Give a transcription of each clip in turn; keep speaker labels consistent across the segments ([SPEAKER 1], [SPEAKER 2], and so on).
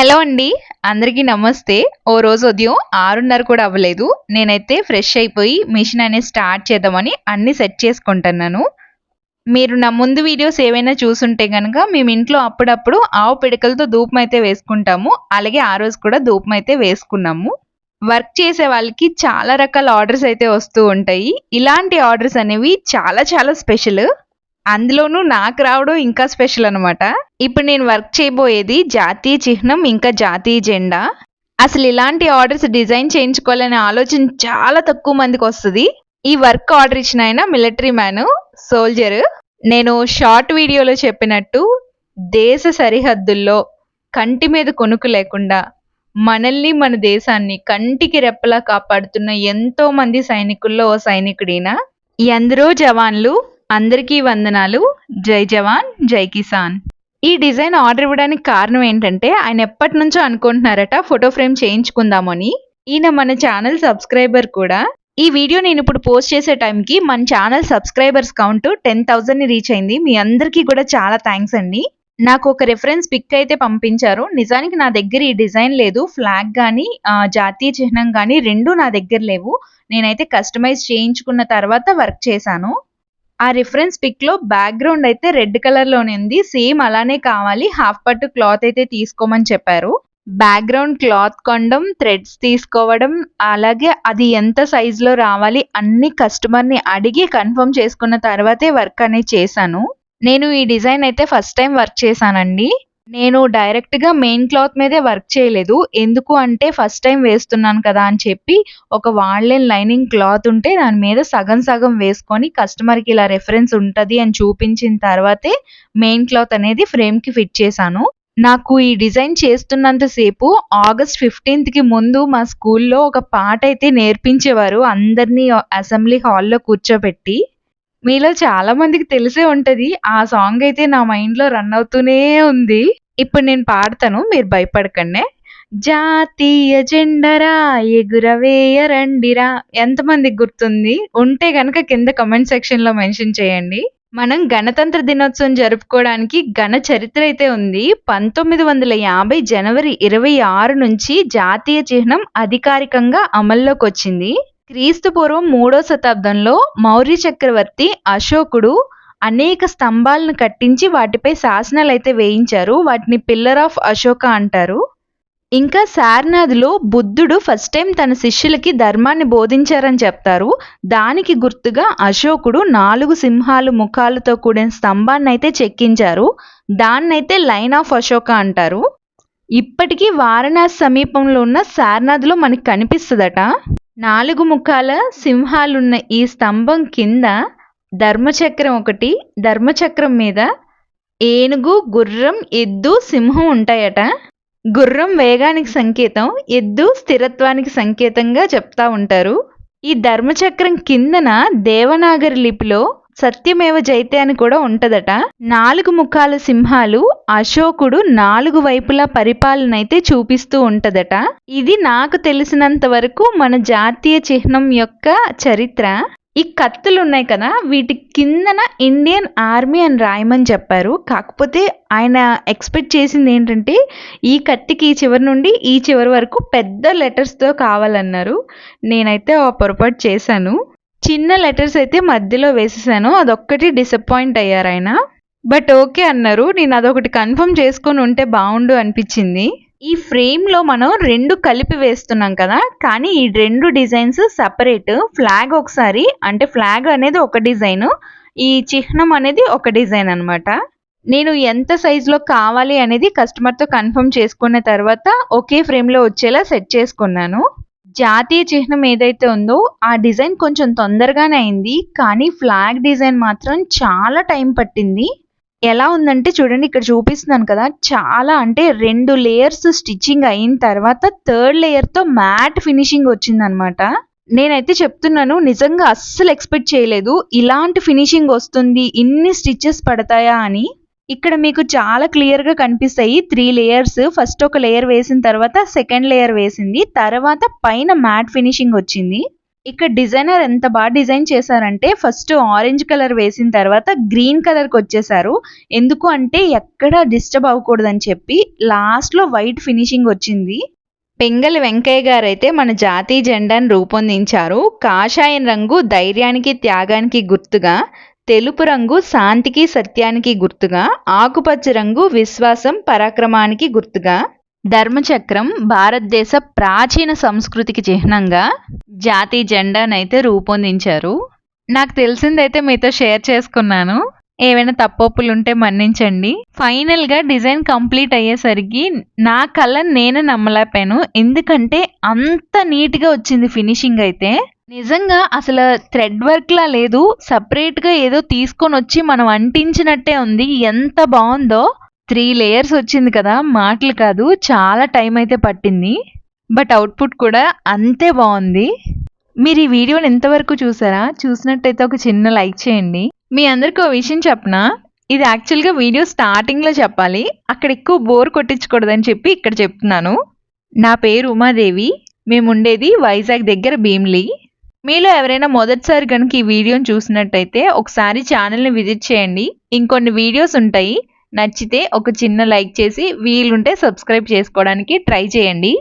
[SPEAKER 1] Hello అండి. అందరికీ నమస్తే. ఓ రోజు ఉదయం ఆరున్నర కూడా అవ్వలేదు. నేనైతే ఫ్రెష్ అయిపోయి మిషన్ అనేది స్టార్ట్ చేద్దామని అన్నీ సెట్ చేసుకుంటున్నాను. మీరు నా ముందు వీడియోస్ ఏవైనా చూసుంటే కనుక మేము ఇంట్లో అప్పుడప్పుడు ఆవు పిడకలతో ధూపం అయితే వేసుకుంటాము. అలాగే ఆ రోజు కూడా ధూపం అయితే వేసుకున్నాము. వర్క్ చేసే వాళ్ళకి చాలా రకాల ఆర్డర్స్ అయితే వస్తూ ఉంటాయి. ఇలాంటి ఆర్డర్స్ అనేవి చాలా చాలా స్పెషల్. అందులోనూ నాకు రావడం ఇంకా స్పెషల్ అనమాట ఇప్పుడు నేను వర్క్ చేయబోయేది జాతీయ చిహ్నం ఇంకా జాతీయ జెండా. అసలు ఇలాంటి ఆర్డర్స్ డిజైన్ చేయించుకోవాలనే ఆలోచన చాలా తక్కువ మందికి వస్తుంది. ఈ వర్క్ ఆర్డర్ ఇచ్చిన ఆయన మిలిటరీ మ్యాన్ సోల్జర్. నేను షార్ట్ వీడియోలో చెప్పినట్టు దేశ సరిహద్దుల్లో కంటి మీద కొనుక్కు లేకుండా మనల్ని మన దేశాన్ని కంటికి రెప్పలా కాపాడుతున్న ఎంతో మంది సైనికుల్లో ఓ సైనికుడైనా? ఎందరో జవాన్లు అందరికీ వందనాలు. జై జవాన్ జై కిసాన్. ఈ డిజైన్ ఆర్డర్ ఇవ్వడానికి కారణం ఏంటంటే ఆయన ఎప్పటి నుంచో అనుకుంటున్నారట ఫోటో ఫ్రేమ్ చేయించుకుందామని ఈయన మన ఛానల్ సబ్స్క్రైబర్ కూడా. ఈ వీడియో నేను ఇప్పుడు పోస్ట్ చేసే టైంకి మన ఛానల్ సబ్స్క్రైబర్స్ కౌంట్ టెన్ థౌజండ్ని రీచ్ అయింది. మీ అందరికీ కూడా చాలా థ్యాంక్స్ అండి. నాకు ఒక రెఫరెన్స్ పిక్ అయితే పంపించారు. నిజానికి నా దగ్గర ఈ డిజైన్ లేదు. ఫ్లాగ్ కానీ జాతీయ చిహ్నం కానీ రెండు నా దగ్గర లేవు. నేనైతే కస్టమైజ్ చేయించుకున్న తర్వాత వర్క్ చేశాను. ఆ రిఫరెన్స్ పిక్లో బ్యాక్గ్రౌండ్ అయితే రెడ్ కలర్లోనే ఉంది. సేమ్ అలానే కావాలి. హాఫ్ పట్టు క్లాత్ అయితే తీసుకోమని చెప్పారు. బ్యాక్గ్రౌండ్ క్లాత్ కొనడం థ్రెడ్స్ తీసుకోవడం అలాగే అది ఎంత సైజులో రావాలి అన్ని కస్టమర్ని అడిగి కన్ఫర్మ్ చేసుకున్న తర్వాతే వర్క్ అనేది చేశాను. నేను ఈ డిజైన్ అయితే ఫస్ట్ టైం వర్క్ చేశానండి. నేను డైరెక్ట్గా మెయిన్ క్లాత్ మీదే వర్క్ చేయలేదు. ఎందుకు అంటే ఫస్ట్ టైం వేస్తున్నాను కదా అని చెప్పి ఒక వాళ్ళెన్ లైనింగ్ క్లాత్ ఉంటే దాని మీద సగం సగం వేసుకొని కస్టమర్కి ఇలా రెఫరెన్స్ ఉంటుంది అని చూపించిన తర్వాతే మెయిన్ క్లాత్ అనేది ఫ్రేమ్కి ఫిట్ చేశాను. నాకు ఈ డిజైన్ చేస్తున్నంతసేపు ఆగస్ట్ ఫిఫ్టీన్త్కి ముందు మా స్కూల్లో ఒక పాట అయితే నేర్పించేవారు అందరినీ అసెంబ్లీ హాల్లో కూర్చోబెట్టి మీలో చాలా మందికి తెలిసే ఉంటుంది. ఆ సాంగ్ అయితే నా మైండ్‌లో రన్ అవుతూనే ఉంది. ఇప్పుడు నేను పాడతాను. మీరు భయపడకండి. జాతీయ జెండరా ఎగురవేయ రండిరా ఎంతమందికి గుర్తుంది? ఉంటే గనక కింద కమెంట్ సెక్షన్‌లో మెన్షన్ చేయండి. మనం గణతంత్ర దినోత్సవం జరుపుకోవడానికి ఘన చరిత్ర అయితే ఉంది. పంతొమ్మిది వందల యాభై జనవరి ఇరవై ఆరు నుంచి జాతీయ చిహ్నం అధికారికంగా అమల్లోకి వచ్చింది. క్రీస్తు పూర్వం మూడో శతాబ్దంలో మౌర్య చక్రవర్తి అశోకుడు అనేక స్తంభాలను కట్టించి వాటిపై శాసనాలు అయితే వేయించారు. వాటిని పిల్లర్ ఆఫ్ అశోక అంటారు. ఇంకా సారనాథ్లో బుద్ధుడు ఫస్ట్ టైం తన శిష్యులకి ధర్మాన్ని బోధించారని చెప్తారు. దానికి గుర్తుగా అశోకుడు నాలుగు సింహాలు ముఖాలతో కూడిన స్తంభాన్ని అయితే చెక్కించారు. దాన్నైతే లైన్ ఆఫ్ అశోక అంటారు. ఇప్పటికీ వారణాసి సమీపంలో ఉన్న సారనాథ్లో మనకి కనిపిస్తుందట. నాలుగు ముఖాల సింహాలున్న ఈ స్తంభం కింద ధర్మచక్రం ఒకటి. ధర్మచక్రం మీద ఏనుగు గుర్రం ఎద్దు సింహం ఉంటాయట. గుర్రం వేగానికి సంకేతం ఎద్దు స్థిరత్వానికి సంకేతంగా చెప్తా ఉంటారు. ఈ ధర్మచక్రం కిందన దేవనాగరి లిపిలో సత్యమేవ జైతే అని కూడా ఉంటదట. నాలుగు ముఖాల సింహాలు అశోకుడు నాలుగు వైపులా పరిపాలన అయితే చూపిస్తూ ఉంటదట. ఇది నాకు తెలిసినంత వరకు మన జాతీయ చిహ్నం యొక్క చరిత్ర. ఈ కత్తులు ఉన్నాయి కదా వీటి కిందన ఇండియన్ ఆర్మీ అని రాయమని చెప్పారు. కాకపోతే ఆయన ఎక్స్పెక్ట్ చేసింది ఏంటంటే ఈ కత్తికి ఈ చివరి నుండి ఈ చివరి వరకు పెద్ద లెటర్స్తో కావాలన్నారు. నేనైతే ఆ పొరపాటు చేశాను. చిన్న లెటర్స్ అయితే మధ్యలో వేసేసాను. అదొక్కటి డిసప్పాయింట్ అయ్యారు ఆయన. బట్ ఓకే అన్నారు. నేను అదొకటి కన్ఫర్మ్ చేసుకొని ఉంటే బాగుండు అనిపించింది. ఈ ఫ్రేమ్లో మనం రెండు కలిపి వేస్తున్నాం కదా కానీ ఈ రెండు డిజైన్స్ సపరేట్. ఫ్లాగ్ ఒకసారి అంటే ఫ్లాగ్ అనేది ఒక డిజైన్ ఈ చిహ్నం అనేది ఒక డిజైన్ అనమాట నేను ఎంత సైజులో కావాలి అనేది కస్టమర్తో కన్ఫర్మ్ చేసుకున్న తర్వాత ఒకే ఫ్రేమ్లో వచ్చేలా సెట్ చేసుకున్నాను. జాతీయ చిహ్నం ఏదైతే ఉందో ఆ డిజైన్ కొంచెం తొందరగానే అయింది కానీ ఫ్లాగ్ డిజైన్ మాత్రం చాలా టైం పట్టింది. ఎలా ఉందంటే చూడండి ఇక్కడ చూపిస్తున్నాను కదా. చాలా అంటే రెండు లేయర్స్ స్టిచ్చింగ్ అయిన తర్వాత థర్డ్ లేయర్తో మ్యాట్ ఫినిషింగ్ వచ్చిందనమాట. నేనైతే చెప్తున్నాను నిజంగా అస్సలు ఎక్స్పెక్ట్ చేయలేదు. ఇలాంటి ఫినిషింగ్ వస్తుంది ఇన్ని స్టిచ్చెస్ పడతాయా అని. ఇక్కడ మీకు చాలా క్లియర్గా కనిపిస్తాయి. త్రీ లేయర్స్ ఫస్ట్ ఒక లేయర్ వేసిన తర్వాత సెకండ్ లేయర్ వేసింది. తర్వాత పైన మ్యాట్ ఫినిషింగ్ వచ్చింది. ఇక్కడ డిజైనర్ ఎంత బాగా డిజైన్ చేశారంటే ఫస్ట్ ఆరెంజ్ కలర్ వేసిన తర్వాత గ్రీన్ కలర్కి వచ్చేసారు. ఎందుకు అంటే ఎక్కడ డిస్టర్బ్ అవ్వకూడదని చెప్పి లాస్ట్లో వైట్ ఫినిషింగ్ వచ్చింది. పెంగలి వెంకయ్య గారు అయితే మన జాతీయ జెండాను రూపొందించారు. కాషాయం రంగు ధైర్యానికి త్యాగానికి గుర్తుగా తెలుపు రంగు శాంతికి సత్యానికి గుర్తుగా ఆకుపచ్చ రంగు విశ్వాసం పరాక్రమానికి గుర్తుగా ధర్మచక్రం భారతదేశ ప్రాచీన సంస్కృతికి చిహ్నంగా జాతీయ జెండానైతే రూపొందించారు. నాకు తెలిసిందైతే మీతో షేర్ చేసుకున్నాను. ఏవైనా తప్పొప్పులు ఉంటే మన్నించండి. ఫైనల్గా డిజైన్ కంప్లీట్ అయ్యేసరికి నా కళ నేనే నమ్మలేపాను ఎందుకంటే అంత నీట్గా వచ్చింది ఫినిషింగ్ అయితే. నిజంగా అసలు థ్రెడ్ వర్క్లా లేదు. సపరేట్గా ఏదో తీసుకొని వచ్చి మనం అంటించినట్టే ఉంది. ఎంత బాగుందో. త్రీ లేయర్స్ వచ్చింది కదా మాటలు కాదు చాలా టైం అయితే పట్టింది. బట్ అవుట్పుట్ కూడా అంతే బాగుంది. మీరు ఈ వీడియోని ఎంతవరకు చూసారా? చూసినట్టయితే ఒక చిన్న లైక్ చేయండి. మీ అందరికీ ఒక విషయం చెప్పనా? ఇది యాక్చువల్గా వీడియో స్టార్టింగ్లో చెప్పాలి. అక్కడ ఎక్కువ బోర్ కొట్టించకూడదని చెప్పి ఇక్కడ చెప్తున్నాను. నా పేరు ఉమాదేవి. మేము ఉండేది వైజాగ్ దగ్గర భీమ్లీ. మీలో ఎవరైనా మొదటిసారి కనుక ఈ వీడియోని చూసినట్టయితే ఒకసారి ఛానల్ని విజిట్ చేయండి. ఇంకొన్ని వీడియోస్ ఉంటాయి. నచ్చితే ఒక చిన్న లైక్ చేసి వీలుంటే సబ్స్క్రైబ్ చేసుకోవడానికి ట్రై చేయండి.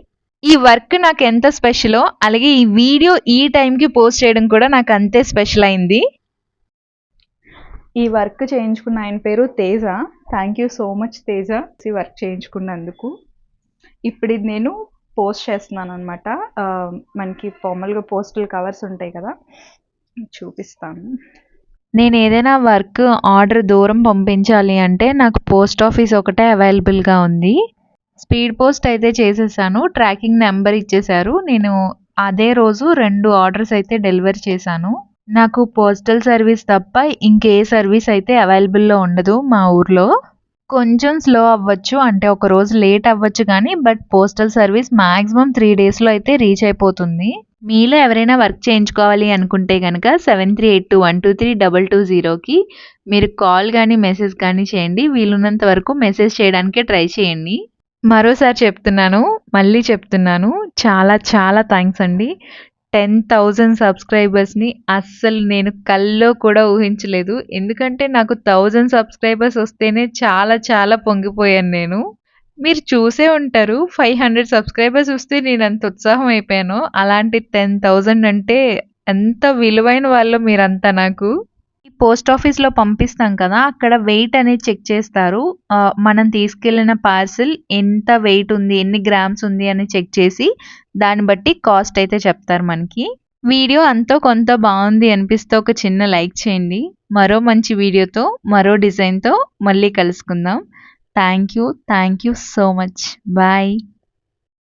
[SPEAKER 1] ఈ వర్క్ నాకు ఎంత స్పెషలో అలాగే ఈ వీడియో ఈ టైంకి పోస్ట్ చేయడం కూడా నాకు అంతే స్పెషల్ అయింది. ఈ వర్క్ చేయించుకున్న ఆయన పేరు Teja. Thank you so much Teja ఈ వర్క్ చేయించుకున్నందుకు. ఇప్పుడు ఇది నేను పోస్ట్ చేస్తున్నాను అనమాట మనకి ఫార్మల్గా పోస్టల్ కవర్స్ ఉంటాయి కదా చూపిస్తాను. నేను ఏదైనా వర్క్ ఆర్డర్ దూరం పంపించాలి అంటే నాకు పోస్ట్ ఆఫీస్ ఒకటే అవైలబుల్గా ఉంది. స్పీడ్ పోస్ట్ అయితే చేసేసాను. ట్రాకింగ్ నెంబర్ ఇచ్చేశారు. నేను అదే రోజు రెండు ఆర్డర్స్ అయితే డెలివరీ చేశాను. నాకు పోస్టల్ సర్వీస్ తప్ప ఇంకే సర్వీస్ అయితే అవైలబుల్లో ఉండదు మా ఊర్లో. కొంచెం స్లో అవ్వచ్చు. అంటే ఒక రోజు లేట్ అవ్వచ్చు కానీ but postal service maximum three డేస్లో అయితే రీచ్ అయిపోతుంది. మీలో ఎవరైనా వర్క్ చేయించుకోవాలి అనుకుంటే కనుక seven three eight two one two three double two జీరోకి మీరు కాల్ కానీ మెసేజ్ కానీ చేయండి. వీలున్నంత వరకు మెసేజ్ చేయడానికే ట్రై చేయండి. మరోసారి చెప్తున్నాను మళ్ళీ చెప్తున్నాను. చాలా చాలా థ్యాంక్స్ అండి. టెన్ థౌజండ్ సబ్స్క్రైబర్స్ని అస్సలు నేను కల్లో కూడా ఊహించలేదు. ఎందుకంటే నాకు థౌజండ్ సబ్స్క్రైబర్స్ వస్తేనే చాలా చాలా పొంగిపోయాను నేను. మీరు చూసే ఉంటారు ఫైవ్ హండ్రెడ్ సబ్స్క్రైబర్స్ వస్తే నేను అంత ఉత్సాహం అయిపోయాను. అలాంటి టెన్ థౌజండ్ అంటే ఎంత విలువైన వాళ్ళు మీరంతా నాకు. పోస్ట్ ఆఫీస్లో పంపిస్తాం కదా అక్కడ వెయిట్ అనేది చెక్ చేస్తారు. మనం తీసుకెళ్ళిన పార్సిల్ ఎంత వెయిట్ ఉంది ఎన్ని గ్రామ్స్ ఉంది అని చెక్ చేసి దాన్ని బట్టి కాస్ట్ అయితే చెప్తారు మనకి. వీడియో అంతా కొంత బాగుంది అనిపిస్తే ఒక చిన్న లైక్ చేయండి. మరో మంచి వీడియోతో మరో డిజైన్తో మళ్ళీ కలుసుకుందాం. Thank you thank you so much. Bye.